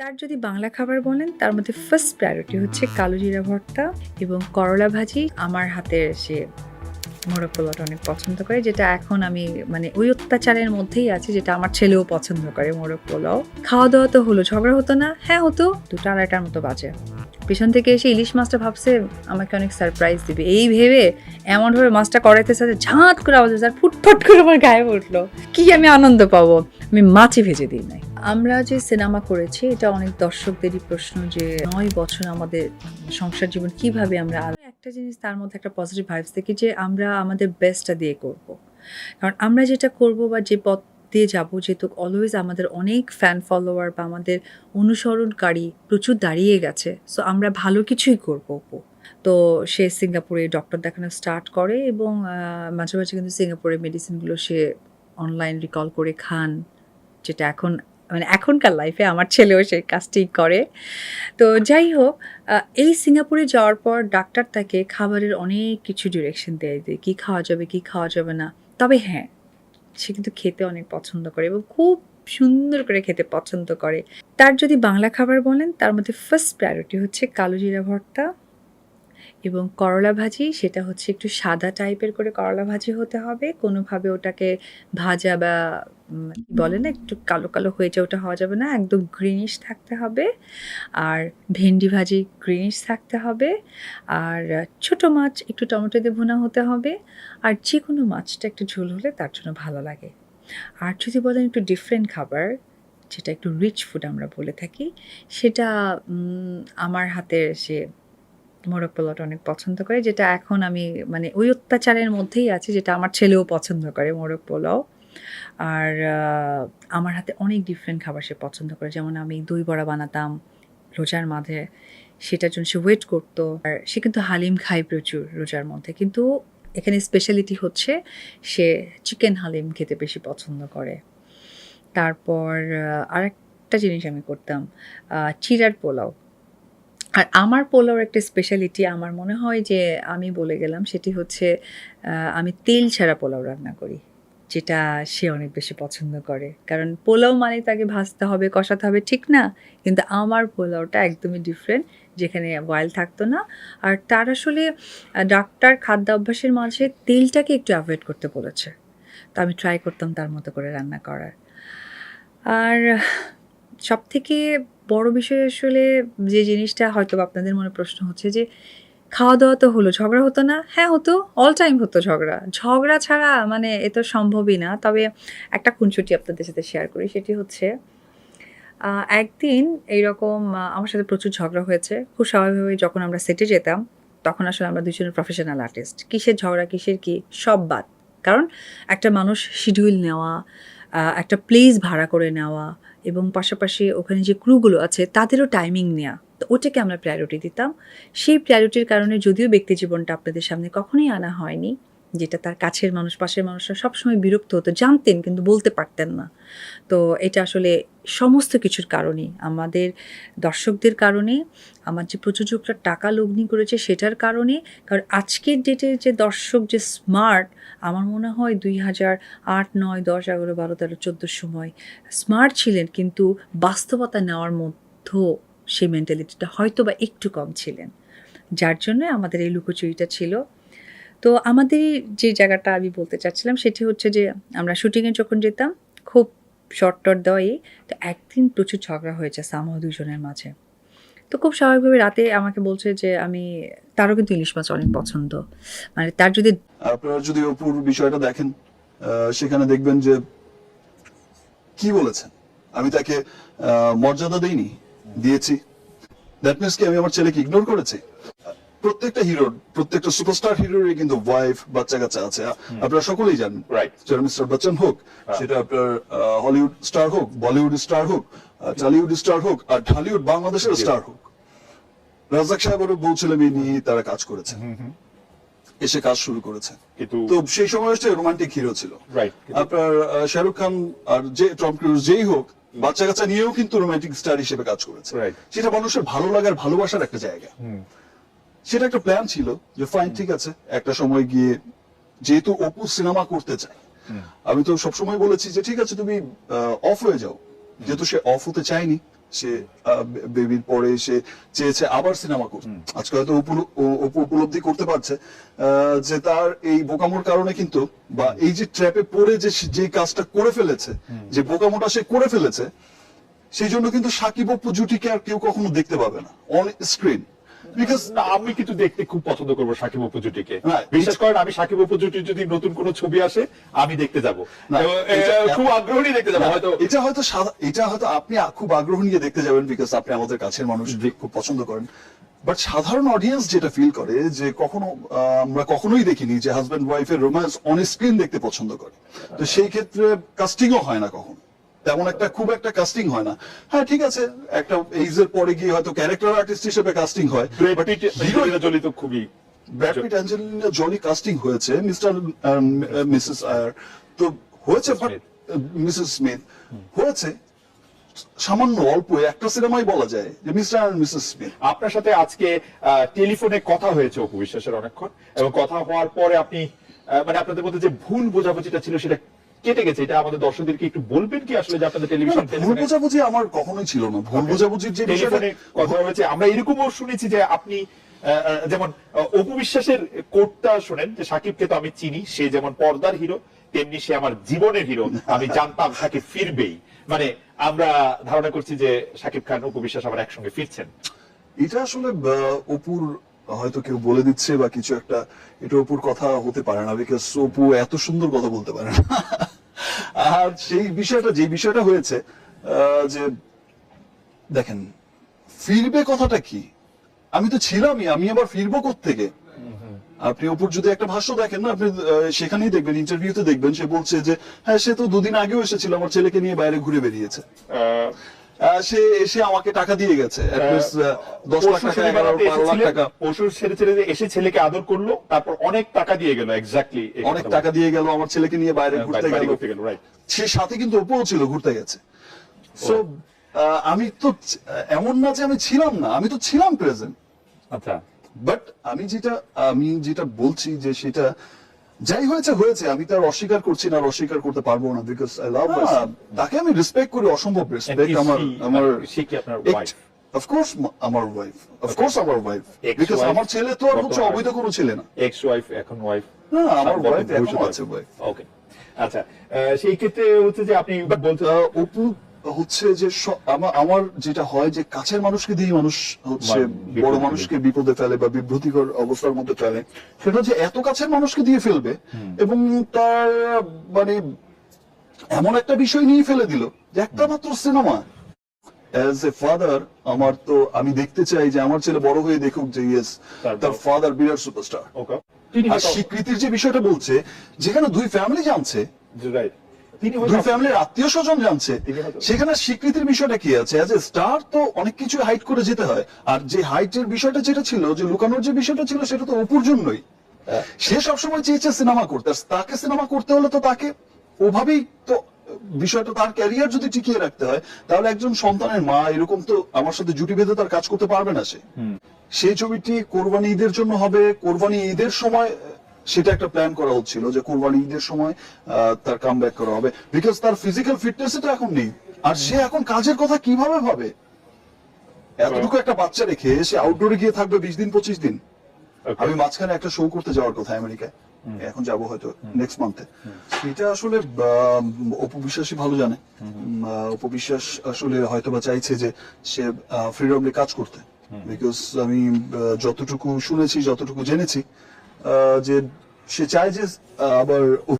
তার যদি বাংলা খাবার বলেন, তার মধ্যে ফার্স্ট প্রায়োরিটি হচ্ছে কালো জিরা ভর্তা এবং করলা ভাজি। আমার হাতের সে মোরগ পোলাওটা অনেক পছন্দ করে, যেটা এখন আমি মানে ওই অত্যাচারের মধ্যেই আছে, যেটা আমার ছেলেও পছন্দ করে মোরগ পোলাও। খাওয়া দাওয়া তো হলো, ঝগড়া হতো না হ্যাঁ হতো, দুটো আড়াইটার মতো বাজে। পিছন থেকে এসে ইলিশ মাছটা ভাবছে, আমাকে অনেক সারপ্রাইজ দিবে। এই ভেবে এমনভাবে মাছটা করাইতে সাথে ঝাঁত করে আওয়াজ আর ফুটফট করে আমার গায়ে উঠল। কি আমি আনন্দ পাবো? আমি মাছই ভেজে দিই নাই। আমরা যে সিনেমা করেছি, এটা অনেক দর্শকদেরই প্রশ্ন যে নয় বছর আমাদের সংসার জীবন কীভাবে আমরা একটা জিনিস তার মধ্যে একটা পজিটিভ ভাইবস দেখি যে আমরা আমাদের বেস্টটা দিয়ে করব কারণ আমরা যেটা করব বা যে পথ দিয়ে যাব, যেহেতু অলওয়েজ আমাদের অনেক ফ্যান ফলোয়ার বা আমাদের অনুসরণকারী প্রচুর দাঁড়িয়ে গেছে সো আমরা ভালো কিছুই করব। তো সে সিঙ্গাপুরে ডক্টর দেখানো স্টার্ট করে এবং মাঝে মাঝে কিন্তু সিঙ্গাপুরে মেডিসিনগুলো সে অনলাইন রিকল করে খান, যেটা এখন মানে এখনকার লাইফে আমার ছেলেও সেই কাজটি করে। তো যাই হোক এই সিঙ্গাপুরে যাওয়ার পর ডাক্তার তাকে খাবারের অনেক কিছু ডিরেকশন দেয় দেয় কী খাওয়া যাবে, কী খাওয়া যাবে না। তবে হ্যাঁ সে কিন্তু খেতে অনেক পছন্দ করে এবং খুব সুন্দর করে খেতে পছন্দ করে। তার যদি বাংলা খাবার বলেন, তার মধ্যে ফার্স্ট প্রায়োরিটি হচ্ছে কালো জিরা ভর্তা। এবং করলা ভাজি, সেটা হচ্ছে একটু সাদা টাইপের করে করলা ভাজি হতে হবে। কোনোভাবে ওটাকে ভাজা বা বলে না, একটু কালো কালো হয়ে যায়, ওটা হওয়া যাবে না। একদম গ্রিনিশ থাকতে হবে। আর ভেন্ডি ভাজি গ্রিনিশ থাকতে হবে। আর ছোট মাছ, একটু টমেটো দিয়ে ভুনা হতে হবে। আর যে কোনো মাছটা একটু ঝোল হলে তার জন্য ভালো লাগে। আর যদি বলেন একটু ডিফারেন্ট খাবার, যেটা একটু রিচ ফুড আমরা বলে থাকি, সেটা আমার হাতের সে মোরগ পোলাওটা অনেক পছন্দ করে, যেটা এখন আমি মানে ওই অত্যাচারের মধ্যেই আছে, যেটা আমার ছেলেও পছন্দ করে মোরগ পোলাও। আর আমার হাতে অনেক ডিফারেন্ট খাবার সে পছন্দ করে, যেমন আমি দই বড়া বানাতাম রোজার মাঝে, সেটার জন্য সে ওয়েট করতো। আর সে কিন্তু হালিম খায় প্রচুর রোজার মধ্যে, কিন্তু এখানে স্পেশালিটি হচ্ছে সে চিকেন হালিম খেতে বেশি পছন্দ করে। তারপর আরেকটা জিনিস আমি করতাম চিরার পোলাও। আর আমার পোলাওর একটা স্পেশালিটি আমার মনে হয় যে আমি বলে গেলাম সেটি হচ্ছে আমি তেল ছাড়া পোলাও রান্না করি, যেটা সে অনেক বেশি পছন্দ করে। কারণ পোলাও মানে তাকে ভাজতে হবে, কষাতে হবে, ঠিক না? কিন্তু আমার পোলাওটা একদমই ডিফারেন্ট যেখানে বয়েল থাকতো না। আর তার আসলে ডাক্তার খাদ্য অভ্যাসের মাঝে তেলটাকে একটু অ্যাভয়েড করতে বলেছে। তো আমি ট্রাই করতাম তার মতো করে রান্না করার। আর সব থেকে বড় বিষয় আসলে যে জিনিসটা হয়তো আপনাদের মনে প্রশ্ন হচ্ছে যে খাওয়া দাওয়া তো হলো, ঝগড়া হতো না? হ্যাঁ হতো। অল টাইম হতো ঝগড়া। ঝগড়া ছাড়া মানে এ তো সম্ভবই না। তবে একটা খুনসুটি আপনাদের সাথে শেয়ার করি, সেটি হচ্ছে একদিন এইরকম আমার সাথে প্রচুর ঝগড়া হয়েছে। খুব স্বাভাবিকভাবে যখন আমরা সেটে যেতাম, তখন আসলে আমরা দুজনের প্রফেশনাল আর্টিস্ট কিসের ঝগড়া, কিসের কি? সব বাদ। কারণ একটা মানুষ শিডিউল নেওয়া একটা প্লেস ভাড়া করে নেওয়া এবং পাশাপাশি ওখানে যে ক্রুগুলো আছে, তাদেরও টাইমিং নেওয়া তো ওটাকে আমরা প্রায়োরিটি দিতাম। সেই প্রায়োরিটির কারণে যদিও ব্যক্তি জীবনটা আপনাদের সামনে কখনোই আনা হয়নি যেটা তার কাছের মানুষ, পাশের মানুষরা সবসময় বিরক্ত হতো, জানতেন কিন্তু বলতে পারতেন না। তো এটা আসলে সমস্ত কিছুর কারণে, আমাদের দর্শকদের কারণে, আমার যে প্রযোজকরা টাকা লগ্নি করেছে সেটার কারণে, কারণ আজকের ডেটের যে দর্শক যে স্মার্ট আমার মনে হয় দুই হাজার আট, নয়, দশ, এগারো, বারো, তেরো চোদ্দোর সময় স্মার্ট ছিলেন কিন্তু বাস্তবতা নেওয়ার মধ্যেও সেই মেন্টালিটিটা হয়তো বা একটু কম ছিলেন। যার জন্য আমাদের এই লুকোচুরিটা ছিল তো আমাদের যে জায়গাটা আমি বলতে চাচ্ছিলাম সেটি হচ্ছে যে আমরা শুটিংয়ে যখন যেতাম, খুব শর্ট টট দেওয়াই তো একদিন প্রচুর ঝগড়া হয়েছে সামহ দুজনের মাঝে। তো খুব স্বাভাবিকভাবে রাতে আমাকে বলছে যে আমি, তারও কিন্তু ইলিশ মাছ অনেক পছন্দ। মানে তার যদি আপনারা যদি অপুর বিষয়টা দেখেন সেখানে দেখবেন যে কি বলেছেন? আমি তাকে মর্যাদা দেইনি, দিয়েছি। দ্যাট মিনস কি আমি আমার ছেলেকে ইগনোর করেছি? প্রত্যেকটা হিরোর প্রত্যেকটা সুপারস্টার হিরোরই কিন্তু ওয়াইফ বাচ্চা কাচ্চা আছে। আপনারা সকলেই জানেন। Right. সেটা মিস্টার বচ্চন হোক সেটা আপনার হলিউড স্টার হোক বলিউড স্টার হোক টলিউড স্টার হোক আর ঢালিউড বাংলাদেশের স্টার হোক। রাজাক সাহেবেরও বউ ছেলে মেয়ে নিয়ে তারা কাজ করেছে। এসে কাজ শুরু করেছে। তো সেই সময় হচ্ছে রোমান্টিক হিরো ছিল রাইট আপনার শাহরুখ খান আর যে টম ক্রুজ যেই হোক বাচ্চা কাচ্চা নিয়েও কিন্তু রোমান্টিক স্টার হিসেবে কাজ করেছে. সেটা মানুষের ভালো লাগার ভালোবাসার একটা জায়গা। সেটা একটা প্ল্যান ছিল যে ফাইন ঠিক আছে একটা সময় গিয়ে যেহেতু অপু সিনেমা করতে চায় আমি তো সবসময় বলেছি যে ঠিক আছে তুমি অফ হয়ে যাও। যেহেতু সে অফ হতে চায়নি সে বেবির পরে সে চেয়েছে আবার সিনেমা করতে। আজকে হয়তো অপু উপলব্ধি করতে পারছে আহ, যে তার এই বোকামোর কারণে কিন্তু বা এই যে ট্র্যাপে পড়ে যে যে কাজটা করে ফেলেছে যে বোকামোটা সে করে ফেলেছে সেই জন্য কিন্তু সাকিব অপু জুটিকে আর কেউ কখনো দেখতে পাবে না অন স্ক্রিন বিকজ আমি কিন্তু দেখতে খুব পছন্দ করব সাকিব অপু জুটিকে। বিশ্বাস করেন আমি সাকিব অপু যদি নতুন কোনো ছবি আসে আমি দেখতে যাব। খুব আগ্রহ নিয়ে দেখতে যাব হয়তো এটা হয়তো এটা হয়তো আপনি খুব আগ্রহ নিয়ে দেখতে যাবেন বিকজ আপনি আমাদের কাছের মানুষ খুব পছন্দ করেন। বাট সাধারণ অডিয়েন্স যেটা ফিল করে যে কখনো আমরা কখনোই দেখিনি যে হাজব্যান্ড ওয়াইফের রোম্যান্স অন স্ক্রিন দেখতে পছন্দ করে। তো সেই ক্ষেত্রে কাস্টিংও হয় না কখন। তেমন একটা খুব একটা কাস্টিং হয় না। হ্যাঁ ঠিক আছে একটা এইজের পরে গিয়ে হয়তো ক্যারেক্টার আর্টিস্ট হিসেবে কাস্টিং হয় hero- অ্যাঞ্জেলিনা জোলি তো খুবই Brad Pitt Angelina Jolie casting হয়েছে মিস্টার মিসেস আয়ার তো হয়েছে বাট মিসেস স্মিথ হয়েছে সামান্য অল্প একটা সিনেমাই বলা যায় যে মিস্টার মিসেস স্মিথ আপনার সাথে আজকে টেলিফোনে কথা হয়েছে অপু বিশ্বাসের অনেকক্ষণ এবং কথা হওয়ার পরে আপনি মানে আপনাদের মধ্যে যে ভুল বোঝাবুঝিটা ছিল সেটা কেটে গেছে। এটা আমাদের দর্শকদেরকে একটু বলবেন কি আসলে যে আপনাদের টেলিভিশন ভুল বোঝাবুঝি আমার কখনোই ছিল না। ভুল বোঝাবুঝির যে বিষয়টা কথা হয়েছে। আমরা এরকমও শুনেছি যে আপনি যেমন অপু বিশ্বাসের কোটটা শোনেন যে সাকিবকে তো আমি চিনি সে যেমন পর্দার হিরো তেমনি সে আমার জীবনের হিরো। আমি জানতাম সাকিব ফিরবেই। মানে আমরা ধারণা করছি যে সাকিব খান অপু বিশ্বাস আবার একসঙ্গে ফিরছেন। এটা আসলে অপুর হয়তো কেউ বলে দিচ্ছে বা কিছু একটা এটা অপুর কথা হতে পারে না বিকজ অপু এত সুন্দর কথা বলতে পারে না। আর সেই বিষয়টা, যে বিষয়টা হয়েছে যে দেখেন, ফিরবে কথাটা কি? আমি তো ছিলামই, আমি আবার ফিরবো থেকে আপনি ওপর যদি একটা ভাষ্য দেখেন না, আপনি সেখানেই দেখবেন ইন্টারভিউতে দেখবেন, সে বলছে যে হ্যাঁ সে তো দুদিন আগেও এসেছিল, আমার ছেলেকে নিয়ে বাইরে ঘুরে বেরিয়েছে। সে এসে আমাকে টাকা দিয়ে গেছে। At least, আহ, দশ লাখ টাকা বারো লাখ টাকা। পরশু ছেড়ে ছেড়ে এসে ছেলেকে আদর করল তারপর অনেক টাকা দিয়ে গেল এক্স্যাক্টলি অনেক টাকা দিয়ে গেল আমার ছেলেকে নিয়ে বাইরে ঘুরতে গেল। সে সাথে কিন্তু ওপোও ছিল ঘুরতে গেছে। সো আমি তো এমন না যে আমি ছিলাম না আমি তো ছিলাম প্রেজেন্ট আচ্ছা। বাট আমি যেটা আমি যেটা বলছি যে সেটা যাই হয়েছে হয়েছে। আমি তার অস্বীকার করছি না অস্বীকার করতে পারব না বিকজ আই লাভ তাকে আমি রেসপেক্ট করি অসম্ভব রেসপেক্ট আমার আমার আমার ওয়াইফ অফকোর্স আমার ওয়াইফ বিকজ আমার ছেলে তো আর হচ্ছে অবৈধ কোনো ছেলে না। এক্স ওয়াইফ এখন ওয়াইফ না, আমার wife এখনও আছে wife। ওকে আচ্ছা সেই ক্ষেত্রে হচ্ছে যে আপনি বলতে অপু হচ্ছে যে আমার যেটা হয় যে কাছের মানুষকে দিয়ে মানুষ হচ্ছে বড় মানুষকে বিপদে ফেলে বা বিভ্রতিকর অবস্থার মধ্যে ফেলে সেটা যে এত কাছের মানুষকে দিয়ে ফেলবে এবং তার মানে এমন একটা বিষয় নিয়ে ফেলে দিল যে একটা মাত্র সিনেমা। অ্যাজ এ ফাদার আমার তো আমি দেখতে চাই যে আমার ছেলে বড় হয়ে দেখুক যে ইয়েস তার ফাদার বিরাট সুপারস্টার ওকে আর স্বীকৃতির যে বিষয়টা বলছে যেখানে দুই ফ্যামিলি জানছে রাইট দুই ফ্যামিলির আত্মীয় স্বজন জানছে। সেখানে স্বীকৃতির বিষয়টা কি আছে? অ্যাজ এ স্টার তো অনেক কিছু হাইট করে যেতে হয়। আর যে হাইটের বিষয়টা যেটা ছিল যে লুকানোর যে বিষয়টা ছিল সেটা তো অপুর জন্যই। সে সবসময় চেয়েছে সিনেমা করতে। আর তাকে সিনেমা করতে হলে তো তাকে ওভাবেই তো বিষয়টা তার ক্যারিয়ার যদি টিকিয়ে রাখতে হয় তাহলে একজন সন্তানের মা এরকম তো আমার সাথে জুটি বেঁধে তার কাজ করতে পারবে না সে। সেই ছবিটি কোরবানি ঈদের জন্য হবে। কোরবানি ঈদের সময় সেটা একটা প্ল্যান করা হচ্ছিল যে কোরবানি ঈদের সময় তার কাম ব্যাক করা হবে। বিকজ তার ফিজিক্যাল ফিটনেস তো এখন নেই। আর সে এখন কাজের কথা কীভাবে ভাবে? এতটুকু একটা বাচ্চা রেখে সে আউটডোরে গিয়ে থাকবে বিশ দিন পঁচিশ দিন। আমি মাঝখানে একটা শো করতে যাওয়ার কথা আমেরিকায়। এখন যাব হয়তো নেক্সট মান্থে এটা আসলে আহ, অপু ভালো জানে। উম, আহ, অপু বিশ্বাস আসলে হয়তো বা চাইছে যে সে ফ্রিডমলি কাজ করতে। বিকজ আমি যতটুকু শুনেছি যতটুকু জেনেছি যে সে চায় যে আবার